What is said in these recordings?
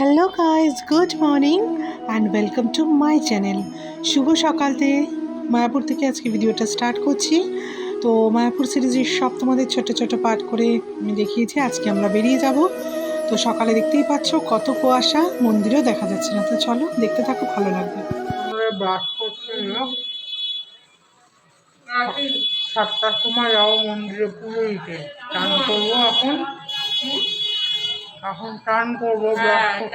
Hello guys good morning and welcome to my channel শুভ সকালতে। মায়াপুর থেকে আজকে ভিডিওটা স্টার্ট করছি। তো মায়াপুর সিরিজের সব তোমাদের ছোট ছোট পাঠ করে আমি দেখিয়েছি, আজকে আমরা বেরিয়ে যাব। তো সকালে দেখতেই পাচ্ছ কত কুয়াশা, মন্দিরেও দেখা যাচ্ছে না। তো চলো দেখতে থাকো, ভালো লাগবে। সাতটার সময় যাব মন্দিরে পুজো দিতে। করব এখন। এখন টান করব করতে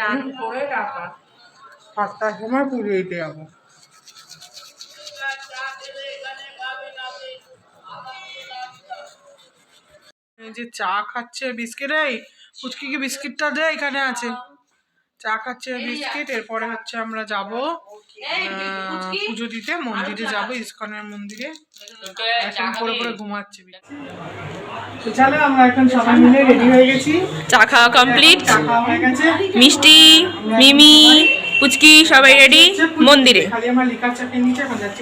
সাতটার সময় পুজো দিতে যাব যে চা খাচ্ছে বিস্কিট এই পুচকিকে বিস্কিটটা দে এখানে আছে। চা খাচ্ছে বিস্কিট এরপরে হচ্ছে আমরা যাব। পুজো দিতে মন্দিরে যাব ইসকনের মন্দিরে। এখন পরে পরে ঘুমাচ্ছে। তো চলো আমরা এখন সবাই মিলে রেডি হয়ে গেছি। চা খাওয়া কমপ্লিট চা খাওয়া হয়ে গেছে। মিষ্টি মিমি পুচকি সবাই রেডি মন্দিরে। খালি আমরা লিকার চা খেয়ে নিচে এখন যাচ্ছি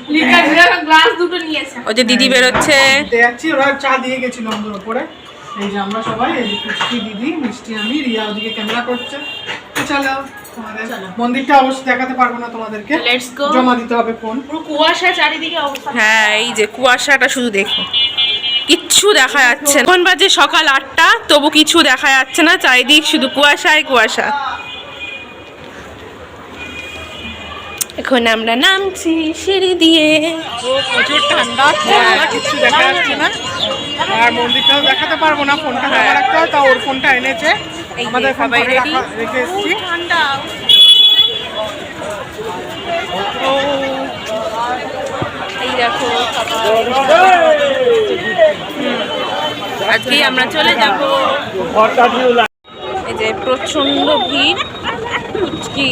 গ্লাস দুটো নিয়েছে। ওই যে দিদি বেরোচ্ছে। যাচ্ছি ওরা চা দিয়ে গেছিল আমাদের উপরে। এই যে আমরা সবাই পুচকি দিদি মিষ্টি আমি রিয়া ওদিকে ক্যামেরা করছে। চলো। তোমাদের মন্দিরটা অবশ্যই দেখাতে পারব না তোমাদেরকে। Let's go. জমা দিতে হবে ফোন পুরো কুয়াশা চারিদিকে অবস্থা। হ্যাঁ এই যে কুয়াশাটা শুধু দেখো। কিচ্ছু দেখা যাচ্ছে না। এখন বাজে সকাল আটটা তবু কিছু দেখা যাচ্ছে না। চারিদিক শুধু কুয়াশায় কুয়াশা। এখন আমরা নামছি সিঁড়ি দিয়ে। প্রচুর ঠান্ডা ঠান্ডা কিছু দেখা যাচ্ছে না। আর মন্দিরটাও দেখাতে পারব না। ফোনটা জমা রাখতে হয় তা ওর ফোনটা এনেছে। আমাদের সবাই এসেছি। ঠান্ডা। এই দেখো আজকে আমরা চলে যাব এই যে প্রচণ্ড ভিড় ফুচকি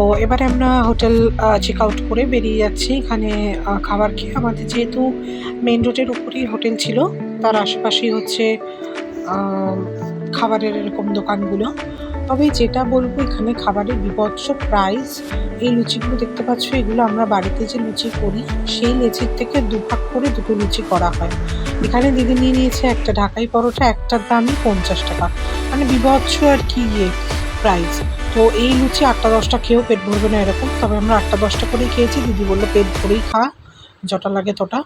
তো এবারে আমরা হোটেল চেক আউট করে বেরিয়ে যাচ্ছি। এখানে খাবার খেয়ে আমাদের যেহেতু মেন রোডের উপরেই হোটেল ছিল, তার আশেপাশেই হচ্ছে খাবারের এরকম দোকানগুলো। তবে যেটা বলব, এখানে খাবারের বিভৎস প্রাইস এই লুচিগুলো দেখতে পাচ্ছ, এগুলো আমরা বাড়িতে যে লুচি করি, সেই লুচির থেকে দুভাগ করে দুটো লুচি করা হয়। এখানে দিদি নিয়ে নিয়েছে একটা ঢাকাই পরোটা, একটার দামই পঞ্চাশ টাকা। মানে বিভৎস আর কি ইয়ে। প্রাইস তো এই লুচি আটটা দশটা খেয়েও পেট ভরবে না এরকম। তবে আমরা আটটা দশটা করেই খেয়েছি। দিদি বলল পেট ভরেই খা, যটা লাগে তটা।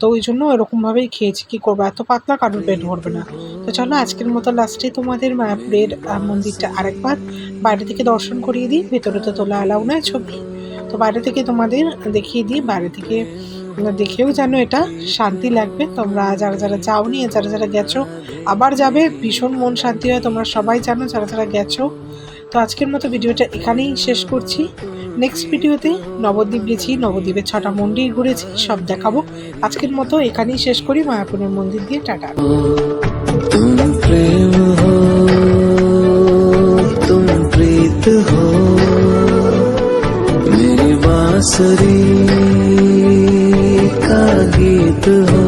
তো ওই জন্য এরকমভাবেই খেয়েছি। কি করব? এত পাতলা কারোর পেট ভরবে না। তো চলো, আজকের মতো লাস্টে তোমাদের মায়াপুরের মন্দিরটা আরেকবার বাইরে থেকে দর্শন করিয়ে দিই। ভেতরে তো তোলা অ্যালাউ নয় ছবি। তো বাইরে থেকে তোমাদের দেখিয়ে দিই। বাইরে থেকে তোমরা দেখেও জানো এটা শান্তি লাগবে তোমরা যারা যারা যাওনি আর যারা যারা গেছো আবার যাবে ভীষণ মন শান্তি হয় তোমরা সবাই জানো যারা যারা গেছো তো আজকের মতো ভিডিওটা এখানেই শেষ করছি নেক্সট ভিডিওতে নবদ্বীপ গেছি নবদ্বীপের ছটা মন্দির ঘুরেছি সব দেখাবো আজকের মতো এখানেই শেষ করি মায়াপুরের মন্দির দিয়ে টাটা तुम प्रेम हो तुम प्रीत हो मेरी बांसुरी तो हो